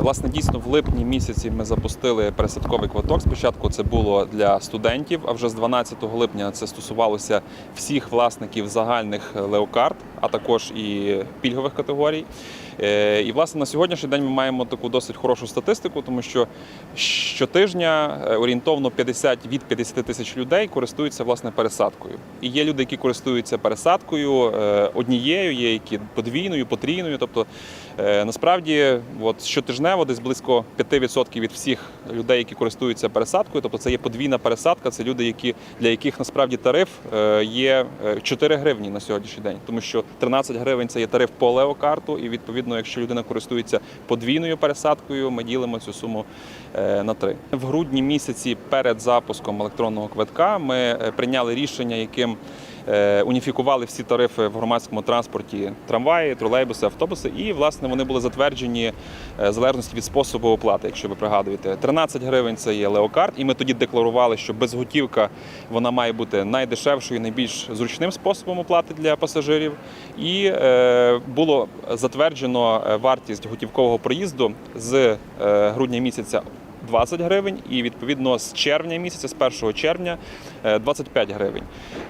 Власне, дійсно, в липні місяці ми запустили пересадковий квиток. Спочатку це було для студентів, а вже з 12 липня це стосувалося всіх власників загальних леокарт, а також і пільгових категорій. Е, І власне на сьогоднішній день ми маємо таку досить хорошу статистику, тому що щотижня е, орієнтовно 50 від 50 тисяч людей користуються власне пересадкою. І є люди, які користуються пересадкою е, однією, є які подвійною, потрійною. Тобто е, насправді, от щотижнево десь близько 5% від всіх людей, які користуються пересадкою, тобто це є подвійна пересадка. Це люди, які для яких насправді тариф е, є е, 4 гривні на сьогоднішній день, тому що 13 гривень це є тариф по леокарту, і відповідно, якщо людина користується подвійною пересадкою, ми ділимо цю суму е, на 3. В грудні місяці перед запуском електронного квитка ми е, прийняли рішення, яким е, уніфікували всі тарифи в громадському транспорті трамваї, тролейбуси, автобуси, і власне вони були затверджені е, в залежності від способу оплати. Якщо ви пригадуєте, 13 гривень це є леокарт, і ми тоді декларували, що безготівка вона має бути найдешевшою, найбільш зручним способом оплати для пасажирів. І е, було затверджено е, вартість готівкового проїзду з е, грудня місяця 20 гривень, і відповідно з червня місяця, з 1 червня, е, 25 гривень.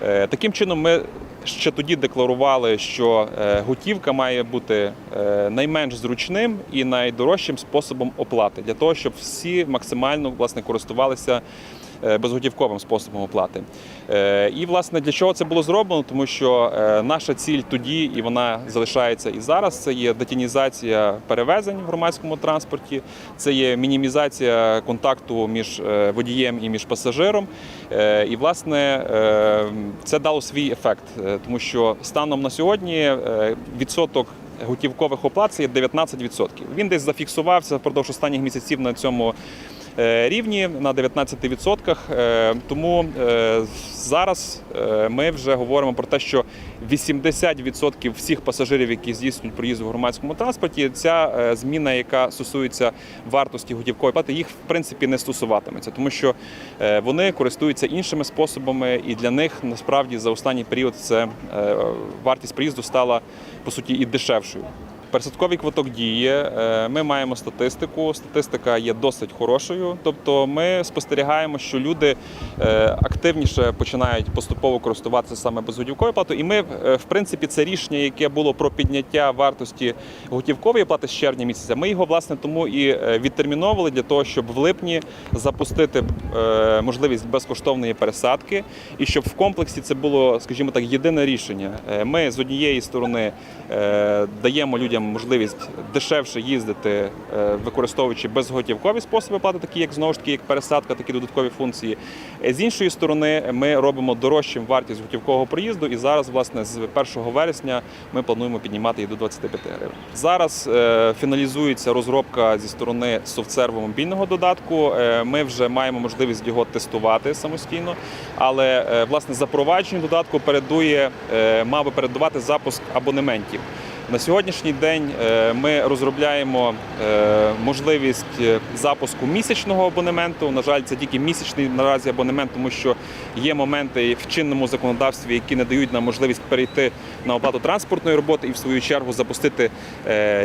Е, Таким чином, ми ще тоді декларували, що е, готівка має бути е, найменш зручним і найдорожчим способом оплати для того, щоб всі максимально власне користувалися. Е, Безготівковим способом оплати. Е, І, власне, для чого це було зроблено? Тому що е, наша ціль тоді, і вона залишається і зараз, це є детінізація перевезень в громадському транспорті, це є мінімізація контакту між водієм і між пасажиром. І, власне, це дало свій ефект, тому що станом на сьогодні відсоток. Готівкових оплат це є 19%. Він десь зафіксувався впродовж останніх місяців на цьому рівні на 19%. Е, Тому е, зараз е, ми вже говоримо про те, що 80% всіх пасажирів, які здійснюють проїзд в громадському транспорті, ця е, зміна, яка стосується вартості готівкової плати, їх в принципі не стосуватиметься, тому що е, вони користуються іншими способами, і для них насправді за останній період це е, вартість проїзду стала по суті і дешевшою. Пересадковий квиток діє. е, Ми маємо статистику. Статистика є досить хорошою. Тобто, ми спостерігаємо, що люди е, активніше починають поступово користуватися саме безготівковою платою. І ми, е, в принципі, це рішення, яке було про підняття вартості готівкової плати з червня місяця. Ми його власне тому і відтерміновували для того, щоб в липні запустити можливість безкоштовної пересадки, і щоб в комплексі це було, скажімо так, єдине рішення. Ми з однієї сторони даємо людям можливість дешевше їздити, е, використовуючи безготівкові способи оплати, такі як знову ж таки як пересадка, такі додаткові функції. Е, З іншої сторони, ми робимо дорожчим вартість готівкового проїзду, і зараз, власне, з 1 вересня ми плануємо піднімати її до 25 гривень. Зараз е, фіналізується розробка зі сторони софтсерву мобільного додатку. Ми вже маємо можливість його тестувати самостійно, але власне запровадження додатку передує, мав би передувати запуск абонементів. На сьогоднішній день е, ми розробляємо е, можливість е, запуску місячного абонементу. На жаль, це тільки місячний наразі абонемент, тому що є моменти в чинному законодавстві, які не дають нам можливість перейти на оплату транспортної роботи і в свою чергу запустити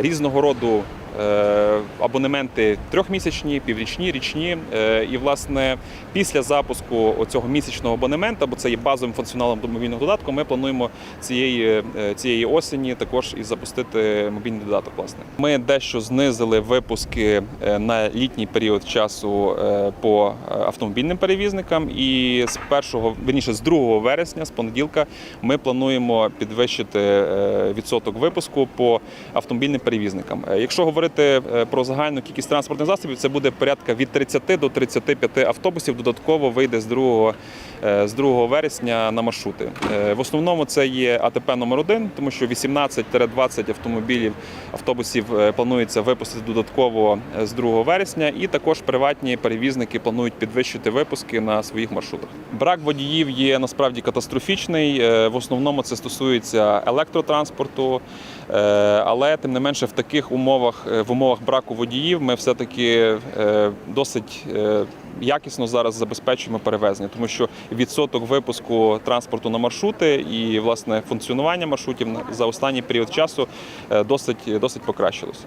різного роду. Е, Абонементи трьохмісячні, піврічні, річні. Е, І, власне, після запуску цього місячного абонемента, бо це є базовим функціоналом до мобільного додатку, ми плануємо цієї, е, цієї осені також і запустити мобільний додаток. Власне, ми дещо знизили випуски на літній період часу по автомобільним перевізникам. І з першого верніше з 2 вересня, з понеділка, ми плануємо підвищити відсоток випуску по автомобільним перевізникам. Якщо говорити е, про загальну кількість транспортних засобів, це буде порядка від 30 до 35 автобусів. Додатково вийде з 2, е, з 2 вересня на маршрути. Е, В основному це є АТП номер 1 тому що 18-20 автомобілів автобусів планується випустити додатково з 2 вересня, і також приватні перевізники планують підвищити випуски на своїх маршрутах. Брак водіїв є насправді катастрофічний. В основному це стосується електротранспорту, але тим не менше в таких умовах, в умовах браку водіїв, ми все-таки е, досить е, якісно зараз забезпечуємо перевезення, тому що відсоток випуску транспорту на маршрути і власне функціонування маршрутів за останній період часу е, досить, досить покращилося.